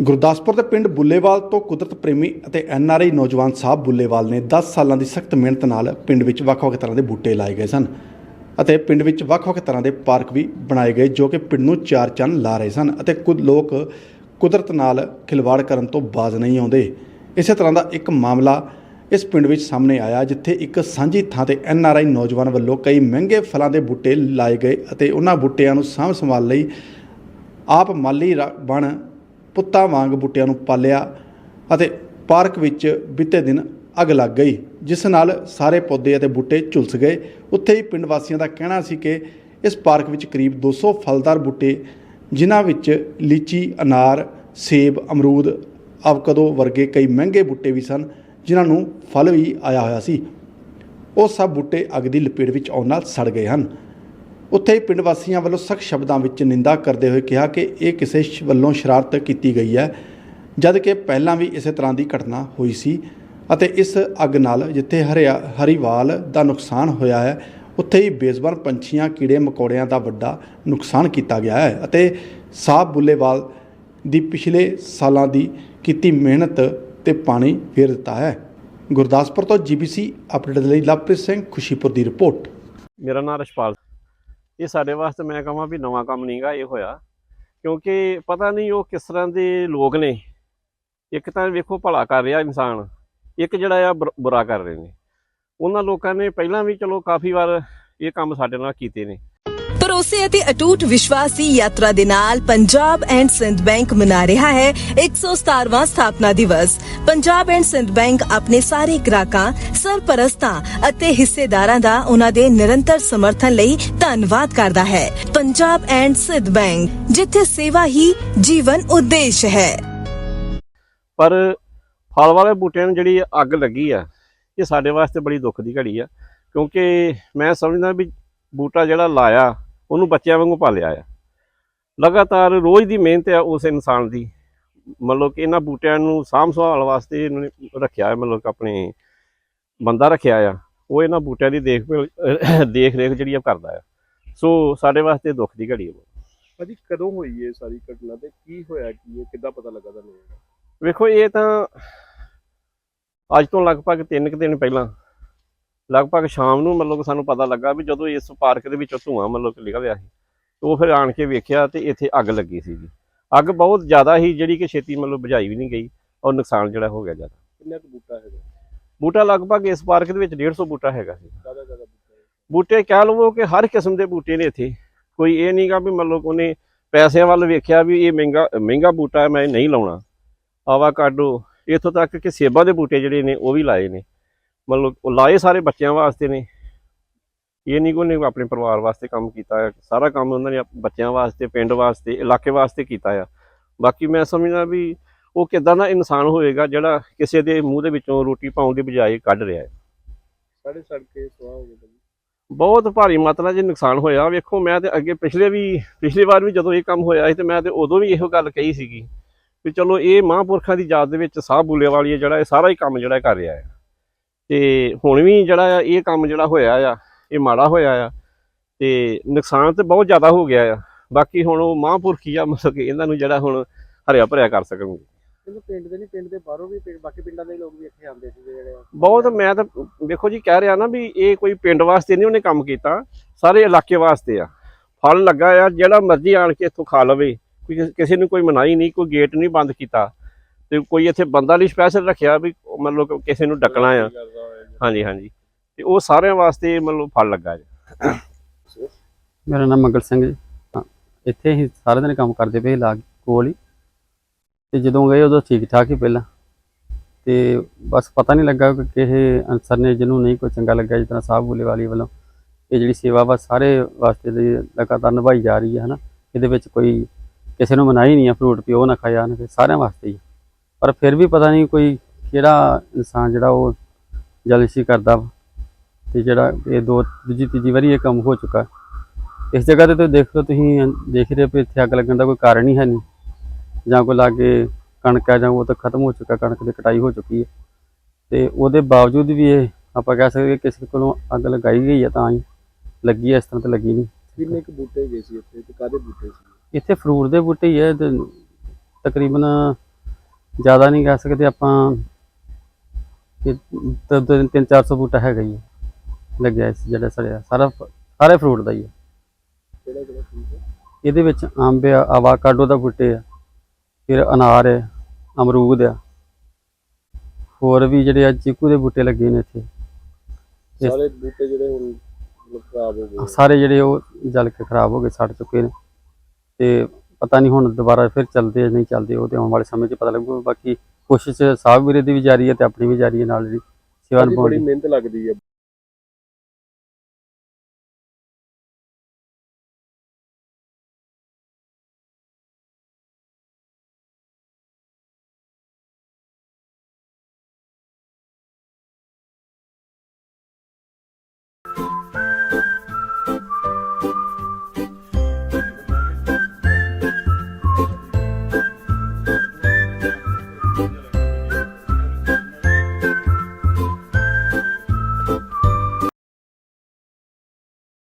ਗੁਰਦਾਸਪੁਰ ਦੇ ਪਿੰਡ ਬੁੱਲੇਵਾਲ ਤੋਂ ਕੁਦਰਤ ਪ੍ਰੇਮੀ ਅਤੇ ਐੱਨ ਆਰ ਆਈ ਨੌਜਵਾਨ ਸਾਹਿਬ ਬੁੱਲੇਵਾਲ ਨੇ 10 ਸਾਲਾਂ ਦੀ ਸਖਤ ਮਿਹਨਤ ਨਾਲ ਪਿੰਡ ਵਿੱਚ ਵੱਖ-ਵੱਖ ਤਰ੍ਹਾਂ ਦੇ ਬੂਟੇ ਲਾਏ ਗਏ ਸਨ ਅਤੇ ਪਿੰਡ ਵਿੱਚ ਵੱਖ-ਵੱਖ ਤਰ੍ਹਾਂ ਦੇ ਪਾਰਕ ਵੀ ਬਣਾਏ ਗਏ ਜੋ ਕਿ ਪਿੰਡ ਨੂੰ ਚਾਰ ਚੰਨ ਲਾ ਰਹੇ ਸਨ ਅਤੇ ਕੁਝ ਲੋਕ ਕੁਦਰਤ ਨਾਲ ਖਿਲਵਾੜ ਕਰਨ ਤੋਂ ਬਾਜ਼ ਨਹੀਂ ਆਉਂਦੇ। ਇਸੇ ਤਰ੍ਹਾਂ ਦਾ ਇੱਕ ਮਾਮਲਾ ਇਸ ਪਿੰਡ ਵਿੱਚ ਸਾਹਮਣੇ ਆਇਆ ਜਿੱਥੇ ਇੱਕ ਸਾਂਝੀ ਥਾਂ ਤੇ ਐੱਨ ਆਰ ਆਈ ਨੌਜਵਾਨ ਵੱਲੋਂ ਕਈ ਮਹਿੰਗੇ ਫਲਾਂ ਦੇ ਬੂਟੇ ਲਾਏ ਗਏ ਅਤੇ ਉਹਨਾਂ ਬੂਟਿਆਂ ਨੂੰ ਸਾਂਭ ਸੰਭਾਲ ਲਈ ਆਪ ਮਾਲੀ ਰ- ਬਣ ਪੁੱਤਾਂ ਵਾਂਗ ਬੂਟਿਆਂ ਨੂੰ ਪਾਲਿਆ ਅਤੇ ਪਾਰਕ ਵਿੱਚ ਬੀਤੇ ਦਿਨ ਅੱਗ ਲੱਗ ਗਈ, ਜਿਸ ਨਾਲ ਸਾਰੇ ਪੌਦੇ ਅਤੇ ਬੂਟੇ ਝੁਲਸ ਗਏ। ਉੱਥੇ ਹੀ ਪਿੰਡ ਵਾਸੀਆਂ ਦਾ ਕਹਿਣਾ ਸੀ ਕਿ ਇਸ ਪਾਰਕ ਵਿੱਚ ਕਰੀਬ 200 ਫਲਦਾਰ ਬੂਟੇ, ਜਿਨ੍ਹਾਂ ਵਿੱਚ ਲੀਚੀ, ਅਨਾਰ, ਸੇਬ, ਅਮਰੂਦ ਅਵਕਦੋ ਵਰਗੇ ਕਈ ਮਹਿੰਗੇ ਬੂਟੇ ਵੀ ਸਨ, ਜਿਨ੍ਹਾਂ ਨੂੰ ਫਲ ਵੀ ਆਇਆ ਹੋਇਆ ਸੀ। ਉਹ ਸਭ ਬੂਟੇ ਅੱਗ ਦੀ ਲਪੇਟ ਵਿੱਚ ਆਉਣ ਨਾਲ ਸੜ ਗਏ ਹਨ। ਉੱਥੇ ਹੀ ਪਿੰਡ ਵਾਸੀਆਂ ਵੱਲੋਂ ਸਖਤ ਸ਼ਬਦਾਂ ਵਿੱਚ ਨਿੰਦਾ ਕਰਦੇ ਹੋਏ ਕਿਹਾ ਕਿ ਇਹ ਕਿਸੇ ਵੱਲੋਂ ਸ਼ਰਾਰਤ ਕੀਤੀ ਗਈ ਹੈ, ਜਦ ਕਿ ਪਹਿਲਾਂ ਵੀ ਇਸੇ ਤਰ੍ਹਾਂ ਦੀ ਘਟਨਾ ਹੋਈ ਸੀ ਅਤੇ ਇਸ ਅੱਗ ਨਾਲ ਜਿੱਥੇ ਹਰਿਆ, ਹਰੀਵਾਲ ਦਾ ਨੁਕਸਾਨ ਹੋਇਆ ਹੈ, ਉੱਥੇ ਹੀ ਬੇਜ਼ਬਾਨ ਪੰਛੀਆਂ, ਕੀੜੇ, ਮਕੌੜਿਆਂ ਦਾ ਵੱਡਾ ਨੁਕਸਾਨ ਕੀਤਾ ਗਿਆ ਹੈ ਅਤੇ ਸਾਹਬ ਬੁੱਲੇਵਾਲ ਦੀ ਪਿਛਲੇ ਸਾਲਾਂ ਦੀ ਕੀਤੀ ਮਿਹਨਤ ਤੇ ਪਾਣੀ ਫੇਰ ਦਿੱਤਾ ਹੈ। ਗੁਰਦਾਸਪੁਰ ਤੋਂ ਜੀਬੀਸੀ ਅਪਡੇਟ ਲਈ ਲਵਪ੍ਰੀਤ ਸਿੰਘ ਖੁਸ਼ੀਪੁਰ ਦੀ ਰਿਪੋਰਟ। ਮੇਰਾ ਨਾਮ ਰਸ਼ਪਾਲ ਇਹ ਸਾਡੇ ਵਾਸਤੇ ਮੈਂ ਕਹਾਂ ਵੀ ਨਵਾਂ ਕੰਮ ਨਹੀਂਗਾ ਇਹ ਹੋਇਆ। ਕਿਉਂਕਿ ਪਤਾ ਨਹੀਂ ਉਹ ਕਿਸ ਤਰ੍ਹਾਂ ਦੇ ਲੋਕ ਨੇ। ਇੱਕ ਤਾਂ ਵੇਖੋ ਭਲਾ ਕਰ ਰਿਹਾ ਇਨਸਾਨ। ਇੱਕ ਜਿਹੜਾ ਆ ਬੁਰ- ਬੁਰਾ ਕਰ ਰਹੇ ਨੇ। ਉਹਨਾਂ ਲੋਕਾਂ ਨੇ ਪਹਿਲਾਂ ਵੀ ਚਲੋ ਕਾਫੀ ਵਾਰ ਇਹ ਕੰਮ ਸਾਡੇ ਨਾਲ ਕੀਤੇ ਨੇ। ਭਰੋਸੇ ਅਤੇ ਅਟੂਟ ਵਿਸ਼ਵਾਸ ਦੀ ਯਾਤਰਾ ਦੇ ਨਾਲ ਪੰਜਾਬ ਐਂਡ ਸਿੰਧ ਬੈਂਕ ਮਨਾ ਰਿਹਾ ਹੈ 117ਵਾਂ ਸਥਾਪਨਾ ਦਿਵਸ। ਪੰਜਾਬ ਐਂਡ ਸਿੰਧ ਬੈਂਕ ਆਪਣੇ ਸਾਰੇ ਗ੍ਰਾਹਕਾਂ, ਸਰਪ੍ਰਸਤਾਂ ਅਤੇ ਹਿੱਸੇਦਾਰਾਂ ਦਾ ਉਹਨਾਂ ਦੇ ਨਿਰੰਤਰ ਸਮਰਥਨ ਲਈ ਧੰਨਵਾਦ ਕਰਦਾ ਹੈ। ਪੰਜਾਬ ਐਂਡ ਸਿੰਧ ਬੈਂਕ, ਜਿੱਥੇ ਸੇਵਾ ਹੀ ਜੀਵਨ ਉਦੇਸ਼ ਹੈ। ਪਰ ਫਲ ਵਾਲੇ ਬੂਟਿਆਂ ਨੂੰ ਜਿਹੜੀ ਅੱਗ ਲੱਗੀ ਆ, ਇਹ ਸਾਡੇ ਵਾਸਤੇ ਬੜੀ ਦੁੱਖ ਦੀ ਘੜੀ ਆ, ਕਿਉਂਕਿ ਮੈਂ ਸਮਝਦਾ ਵੀ ਬੂਟਾ ਜਿਹੜਾ ਲਾਇਆ ਉਹਨੂੰ ਬੱਚਿਆਂ ਵਾਂਗੂ ਪਾਲਿਆ ਆ। ਲਗਾਤਾਰ ਰੋਜ਼ ਦੀ ਮਿਹਨਤ ਆ ਉਸ ਇਨਸਾਨ ਦੀ। ਮਤਲਬ ਕਿ ਇਹਨਾਂ ਬੂਟਿਆਂ ਨੂੰ ਸਾਂਭ ਸੰਭਾਲ ਵਾਸਤੇ ਇਹਨਾਂ ਨੇ ਰੱਖਿਆ ਹੈ ਮਤਲਬ ਕਿ ਆਪਣੇ ਬੰਦਾ ਰੱਖਿਆ ਆ। ਉਹ ਇਹਨਾਂ ਬੂਟਿਆਂ ਦੀ ਦੇਖ ਦੇਖ ਰੇਖ ਜਿਹੜੀ ਆ ਕਰਦਾ ਆ। ਸੋ ਸਾਡੇ ਵਾਸਤੇ ਦੁੱਖ ਦੀ ਘੜੀ ਹੈ ਭਾਜੀ ਕਦੋਂ ਹੋਈ ਇਹ ਸਾਰੀ ਘਟਨਾ ਤੇ ਕੀ ਹੋਇਆ ਕੀ ਹੈ ਕਿੱਦਾਂ ਪਤਾ ਲੱਗਾ ਤੁਹਾਨੂੰ? ਵੇਖੋ ਇਹ ਤਾਂ ਅੱਜ ਤੋਂ ਲਗਭਗ 3 ਕੁ ਦਿਨ ਪਹਿਲਾਂ ਲਗਭਗ ਸ਼ਾਮ ਨੂੰ ਮਤਲਬ ਕਿ ਸਾਨੂੰ ਪਤਾ ਲੱਗਾ ਵੀ ਜਦੋਂ ਇਸ ਪਾਰਕ ਦੇ ਵਿੱਚੋਂ ਧੂਆਂ ਮਤਲਬ ਕਿ ਨਿਕਲਿਆ ਸੀ ਤੇ ਉਹ ਫਿਰ ਆਣ ਕੇ ਵੇਖਿਆ ਤੇ ਇੱਥੇ ਅੱਗ ਲੱਗੀ ਸੀ ਜੀ ਅੱਗ ਬਹੁਤ ਜ਼ਿਆਦਾ ਸੀ ਜਿਹੜੀ ਕਿ ਛੇਤੀ ਮਤਲਬ ਬੁਝਾਈ ਵੀ ਨਹੀਂ ਗਈ ਔਰ ਨੁਕਸਾਨ ਜਿਹੜਾ ਹੋ ਗਿਆ ਜ਼ਿਆਦਾ। ਕਿੰਨਾ ਕੁ ਬੂਟਾ ਹੈਗਾ? ਬੂਟਾ ਲਗਭਗ ਇਸ ਪਾਰਕ ਦੇ ਵਿੱਚ 150 ਬੂਟਾ ਹੈਗਾ ਸੀ। ਬੂਟਾ ਕਹਿ ਲਵੋ ਕਿ ਹਰ ਕਿਸਮ ਦੇ ਬੂਟੇ ਨੇ ਇੱਥੇ। ਕੋਈ ਇਹ ਨਹੀਂਗਾ ਵੀ ਮਤਲਬ ਉਹਨੇ ਪੈਸਿਆਂ ਵੱਲ ਵੇਖਿਆ ਵੀ ਇਹ ਮਹਿੰਗਾ ਮਹਿੰਗਾ ਬੂਟਾ ਹੈ ਮੈਂ ਨਹੀਂ ਲਾਉਣਾ। ਆਵਾਕਾਡੋ ਇੱਥੋਂ ਤੱਕ ਕਿ ਸੇਬਾਂ ਦੇ ਬੂਟੇ ਜਿਹੜੇ ਨੇ ਉਹ ਵੀ ਲਾਏ ਨੇ। ਮਤਲਬ ਉਹ ਲਾਏ ਸਾਰੇ ਬੱਚਿਆਂ ਵਾਸਤੇ ਨੇ। ਇਹ ਨਹੀਂ ਕੋਈ ਆਪਣੇ ਪਰਿਵਾਰ ਵਾਸਤੇ ਕੰਮ ਕੀਤਾ ਹੈ ਸਾਰਾ ਕੰਮ ਉਹਨਾਂ ਨੇ ਬੱਚਿਆਂ ਵਾਸਤੇ ਪਿੰਡ ਵਾਸਤੇ ਇਲਾਕੇ ਵਾਸਤੇ ਕੀਤਾ ਆ। ਬਾਕੀ ਮੈਂ ਸਮਝਦਾ ਵੀ ਉਹ ਕਿਦਾਂ ਦਾ ਇਨਸਾਨ ਹੋਏਗਾ ਜਿਹੜਾ ਕਿਸੇ ਦੇ ਮੂੰਹ ਦੇ ਵਿੱਚੋਂ ਰੋਟੀ ਪਾਉਣ ਦੀ ਬਜਾਏ ਕੱਢ ਰਿਹਾ ਹੈ। ਸਾਡੇ ਸੜ ਕੇ ਸਵਾਹ ਹੋ ਭਾਜੀ। ਬਹੁਤ ਭਾਰੀ ਮਾਤਰਾ 'ਚ ਨੁਕਸਾਨ ਹੋਇਆ। ਵੇਖੋ ਮੈਂ ਤੇ ਅੱਗੇ ਪਿਛਲੇ ਵੀ ਪਿਛਲੀ ਵਾਰ ਵੀ ਜਦੋਂ ਇਹ ਕੰਮ ਹੋਇਆ ਸੀ ਤੇ ਮੈਂ ਤੇ ਉਦੋਂ ਵੀ ਇਹੋ ਗੱਲ ਕਹੀ ਸੀਗੀ ਵੀ ਚਲੋ ਇਹ ਮਹਾਂਪੁਰਖਾਂ ਦੀ ਯਾਦ ਦੇ ਵਿੱਚ ਸਾਹ ਬੁੱਲੇ ਵਾਲੀ ਜਿਹੜਾ ਇਹ ਸਾਰਾ ਹੀ ਕੰਮ ਜਿਹੜਾ ਕਰ ਰਿਹਾ ਹੈ। ਤੇ ਹੁਣ ਵੀ ਜਿਹੜਾ ਆ ਇਹ ਕੰਮ ਜਿਹੜਾ ਹੋਇਆ ਆ ਇਹ ਮਾੜਾ ਹੋਇਆ ਆ ਤੇ ਨੁਕਸਾਨ ਤੇ ਬਹੁਤ ਜ਼ਿਆਦਾ ਹੋ ਗਿਆ ਆ। ਬਾਕੀ ਹੁਣ ਉਹ ਮਹਾਂਪੁਰਖ ਆ ਮਤਲਬ ਕਿ ਇਹਨਾਂ ਨੂੰ ਜਿਹੜਾ ਹੁਣ ਹਰਿਆ ਭਰਿਆ ਕਰ ਸਕਣਗੇ। ਕਿਉਂਕਿ ਪਿੰਡ ਦੇ ਨਹੀਂ ਪਿੰਡ ਦੇ ਬਾਹਰੋਂ ਵੀ ਪਿੰਡ- ਬਾਕੀ ਪਿੰਡਾਂ ਦੇ ਲੋਕ ਵੀ ਇੱਥੇ ਆਉਂਦੇ ਸੀ ਜਿਹੜੇ ਬਹੁਤ ਮੈਂ ਤਾਂ ਵੇਖੋ ਜੀ ਕਹਿ ਰਿਹਾ ਨਾ ਵੀ ਇਹ ਕੋਈ ਪਿੰਡ ਵਾਸਤੇ ਨਹੀਂ ਉਹਨੇ ਕੰਮ ਕੀਤਾ ਸਾਰੇ ਇਲਾਕੇ ਵਾਸਤੇ ਆ। ਫਲ ਲੱਗਾ ਆ ਜਿਹੜਾ ਮਰਜ਼ੀ ਆਣ ਕੇ ਇੱਥੋਂ ਖਾ ਲਵੇ ਕੋਈ ਕਿਸ- ਨੂੰ ਕੋਈ ਮਨਾਹੀ ਨਹੀਂ ਕੋਈ ਗੇਟ ਨਹੀਂ ਬੰਦ ਕੀਤਾ। ਤੇ ਕੋਈ ਇੱਥੇ ਬੰਦਾ ਲਈ ਸਪੈਸ਼ਲ ਰੱਖਿਆ ਵੀ ਮਤਲਬ ਕਿਸੇ ਨੂੰ ਡੱਕਣਾ ਆ। ਹਾਂਜੀ ਹਾਂਜੀ। ਤੇ ਉਹ ਸਾਰਿਆਂ ਵਾਸਤੇ ਮਤਲਬ ਫਲ ਲੱਗਾ ਜੀ। ਮੇਰਾ ਨਾਮ ਮੰਗਲ ਸਿੰਘ ਜੀ। ਹਾਂ, ਇੱਥੇ ਹੀ ਸਾਰੇ ਦਿਨ ਕੰਮ ਕਰਦੇ ਪਏ ਲਾਗ ਕੋਲ ਹੀ। ਤੇ ਜਦੋਂ ਗਏ ਉਦੋਂ ਠੀਕ ਠਾਕ ਹੀ ਪਹਿਲਾਂ। ਤੇ ਬਸ ਪਤਾ ਨਹੀਂ ਲੱਗਾ ਕਿ ਕਿਸੇ ਅਨਸਰ ਨੇ ਜਿਹਨੂੰ ਨਹੀਂ ਕੋਈ ਚੰਗਾ ਲੱਗਾ ਜਿਸ ਤਰ੍ਹਾਂ ਸਾਹਿਬ ਬੁੱਲੇ ਵਾਲੀ। ਵੱਲੋਂ ਇਹ ਜਿਹੜੀ ਸੇਵਾ ਵਾ ਸਾਰੇ ਵਾਸਤੇ ਦੀ ਲਗਾਤਾਰ ਨਿਭਾਈ ਜਾ ਰਹੀ ਹੈ ਹਨਾ। ਇਹਦੇ ਵਿੱਚ ਕੋਈ ਕਿਸੇ ਨੂੰ ਮਨਾਹੀ ਨਹੀਂ ਆ ਫਰੂਟ ਪਿਓ ਨਾ ਖਾਇਆ ਨਾ ਸਾਰਿਆਂ ਵਾਸਤੇ ਹੀ। ਪਰ ਫਿਰ ਵੀ ਪਤਾ ਨਹੀਂ ਕੋਈ ਕਿਹੜਾ ਇਨਸਾਨ ਜਿਹੜਾ ਉਹ ਜਲਸੀ ਕਰਦਾ ਤੇ ਜਿਹੜਾ ਇਹ ਦੋ ਦੂਜੀ ਤੀਜੀ ਵਾਰੀ ਇਹ ਕੰਮ ਹੋ ਚੁੱਕਾ। ਇਸ ਜਗ੍ਹਾ ਤੇ ਤੁਸੀਂ ਦੇਖ ਲਓ ਤੁਸੀਂ ਦੇਖ ਰਹੇ ਹੋ ਵੀ ਇੱਥੇ ਅੱਗ ਲੱਗਣ ਦਾ ਕੋਈ ਕਾਰਨ ਹੀ ਹੈ ਨਹੀਂ। ਜਾਂ ਕੋਈ ਲਾਗੇ ਕਣਕ ਹੈ ਜਾਂ ਉਹ ਤਾਂ ਖਤਮ ਹੋ ਚੁੱਕਾ ਕਣਕ ਦੀ ਕਟਾਈ ਹੋ ਚੁੱਕੀ ਹੈ। ਤੇ ਉਹਦੇ ਬਾਵਜੂਦ ਵੀ ਇਹ ਆਪਾਂ ਕਹਿ ਸਕਦੇ ਕਿ ਕਿਸੇ ਕੋਲੋਂ ਅੱਗ ਲਗਾਈ ਗਈ ਹੈ ਤਾਂ ਹੀ ਲੱਗੀ ਹੈ ਇਸ ਤਰ੍ਹਾਂ ਤਾਂ ਲੱਗੀ ਨਹੀਂ। ਕਿੰਨੇ ਕੁ ਬੂਟੇ ਗਏ ਸੀ ਇੱਥੇ ਤੇ ਕਾਦੇ ਬੂਟੇ ਸੀ? ਇੱਥੇ ਫਰੂਟ ਦੇ ਬੂਟੇ ਹੀ ਹੈ ਤਕਰੀਬਨ ਜ਼ਿਆਦਾ ਨਹੀਂ ਕਹਿ ਸਕਦੇ ਆਪਾਂ ਕਿ ਤ- ਤ- ਤਿੰਨ 400 ਬੂਟਾ ਹੈਗਾ ਹੀ ਹੈ, ਲੱਗਿਆ ਇਸ ਜਿਹੜਾ ਸੜਿਆ। ਸਾਰਾ ਸਾਰੇ ਫਰੂਟ ਦਾ ਹੀ ਹੈ। ਕਿਹੜਾ ਕਿਹੜਾ ਫਰੂਟ ਹੈ? ਇਹਦੇ ਵਿੱਚ ਅੰਬ ਆ ਆਵਾਕਾਡੋ ਦਾ ਬੂਟੇ ਆ ਫਿਰ ਅਨਾਰ ਹੈ ਅਮਰੂਦ ਆ। ਹੋਰ ਵੀ ਜਿਹੜੇ ਆ ਚੀਕੂ ਦੇ ਬੂਟੇ ਲੱਗੇ ਨੇ ਇੱਥੇ। ਸਾਰੇ ਬੂਟੇ ਜਿਹੜੇ ਹੁਣ ਖਰਾਬ ਹੋ ਗਏ ਸਾਰੇ ਜਿਹੜੇ ਉਹ ਜਲ ਕੇ ਖਰਾਬ ਹੋ ਗਏ ਸੜ ਚੁੱਕੇ ਨੇ। ਤੇ ਪਤਾ ਨਹੀਂ ਹੁਣ ਦੁਬਾਰਾ ਫਿਰ ਚੱਲਦੇ ਆ ਨਹੀਂ ਚੱਲਦੇ ਉਹ ਤੇ ਆਉਣ ਵਾਲੇ ਸਮੇਂ 'ਚ ਪਤਾ ਲੱਗੂ ਬਾਕੀ ਕੋਸ਼ਿਸ਼ ਸਾਹਿਬ ਵੀਰੇ ਦੀ ਵੀ ਜਾਰੀ ਹੈ ਤੇ ਆਪਣੀ ਵੀ ਜਾਰੀ ਹੈ ਨਾਲ ਜਿਹੜੀ ਸੇਵਾ ਨਿਭਾਉਣ ਬੜੀ ਦੀ ਮਿਹਨਤ ਲੱਗਦੀ ਹੈ।